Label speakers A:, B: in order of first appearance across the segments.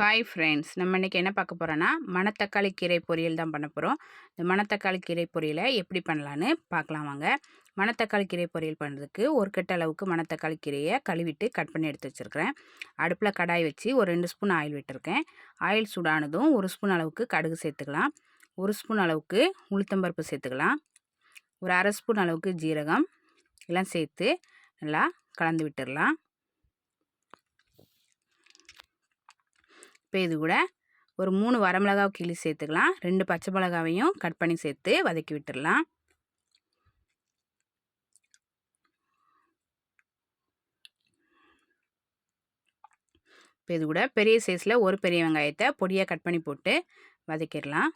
A: Hi friends நம்ம இன்றைக்கி என்ன பார்க்க போகிறோன்னா மணத்தக்காளி கீரை பொரியல் தான் பண்ண போகிறோம் இந்த மணத்தக்காளி கீரை பொரியலை எப்படி பண்ணலான்னு பார்க்கலாம் வாங்க. மணத்தக்காளி கீரை பொரியல் பண்ணுறதுக்கு ஒரு கட்ட அளவுக்கு மணத்தக்காளி கீரையை கழுவிட்டு கட் பண்ணி எடுத்து வச்சுருக்கிறேன். அடுப்பில் கடாய் வச்சு ஒரு ரெண்டு ஸ்பூன் ஆயில் விட்டுருக்கேன். ஆயில் சூடானதும் ஒரு ஸ்பூன் அளவுக்கு கடுகு சேர்த்துக்கலாம். ஒரு ஸ்பூன் அளவுக்கு உளுத்தம்பருப்பு சேர்த்துக்கலாம். ஒரு அரை ஸ்பூன் அளவுக்கு ஜீரகம். எல்லாம் சேர்த்து நல்லா கலந்து விட்டுடலாம் இப்போ இது கூட ஒரு மூணு வரமிளகாவை கிளி சேர்த்துக்கலாம். ரெண்டு பச்சை மிளகாவையும் கட் பண்ணி சேர்த்து வதக்கி விட்டுடலாம் இப்போ இது கூட பெரிய சைஸில் ஒரு பெரிய வெங்காயத்தை பொடியாக கட் பண்ணி போட்டு வதக்கிடலாம்.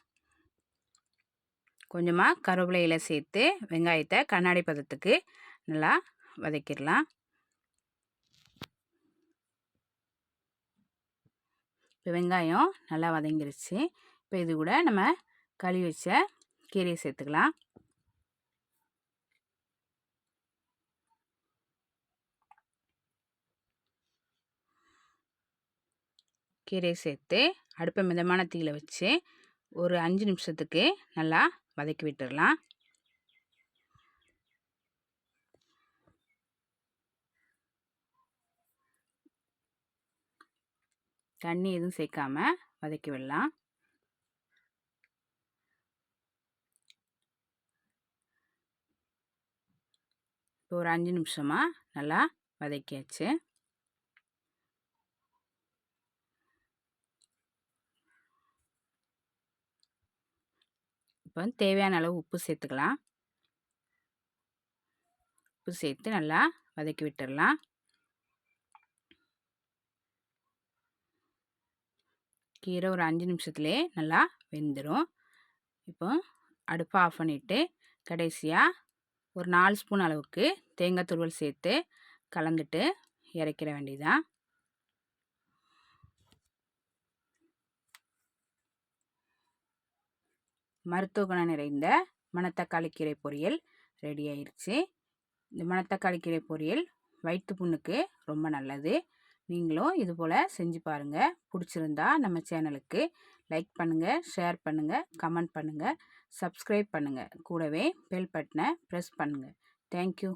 A: கொஞ்சமாக கருவேப்பிலையில் சேர்த்து வெங்காயத்தை கண்ணாடி பதத்துக்கு நல்லா வதக்கிடலாம். இப்போ வெங்காயம் நல்லா வதங்கிருச்சு. இப்போ இது கூட நம்ம கழுவி வச்ச கீரையை சேர்த்துக்கலாம். கீரையை சேர்த்து அடுப்பை மிதமான தீயில் வச்சு ஒரு அஞ்சு நிமிஷத்துக்கு நல்லா வதக்கி விட்டுடலாம். தண்ணி எதுவும் சேர்க்காம வதக்கி விடலாம். இப்போ ஒரு அஞ்சு நிமிஷமாக நல்லா வதக்கியாச்சு. இப்போ தேவையான அளவு உப்பு சேர்த்துக்கலாம். உப்பு சேர்த்து நல்லா வதக்கி விட்டுடலாம். கீரை ஒரு அஞ்சு நிமிஷத்துலேயே நல்லா வெந்துடும் இப்போ அடுப்பை ஆஃப் பண்ணிவிட்டு கடைசியாக ஒரு நாலு ஸ்பூன் அளவுக்கு தேங்காய் துருவல் சேர்த்து கலந்துட்டு இறக்கிற வேண்டியதான் மருத்துவ குணம் நிறைந்த மணத்தக்காளி கீரை பொரியல் ரெடி ஆயிடுச்சு இந்த மணத்தக்காளி கீரை பொரியல் வயிற்று புண்ணுக்கு ரொம்ப நல்லது. நீங்களும் இதுபோல் செஞ்சு பாருங்கள் பிடிச்சிருந்தா நம்ம சேனலுக்கு லைக் பண்ணுங்கள் ஷேர் பண்ணுங்கள் கமெண்ட் பண்ணுங்கள் சப்ஸ்கிரைப் பண்ணுங்கள் கூடவே பெல் பட்டனை ப்ரெஸ் பண்ணுங்கள் தேங்க்யூ.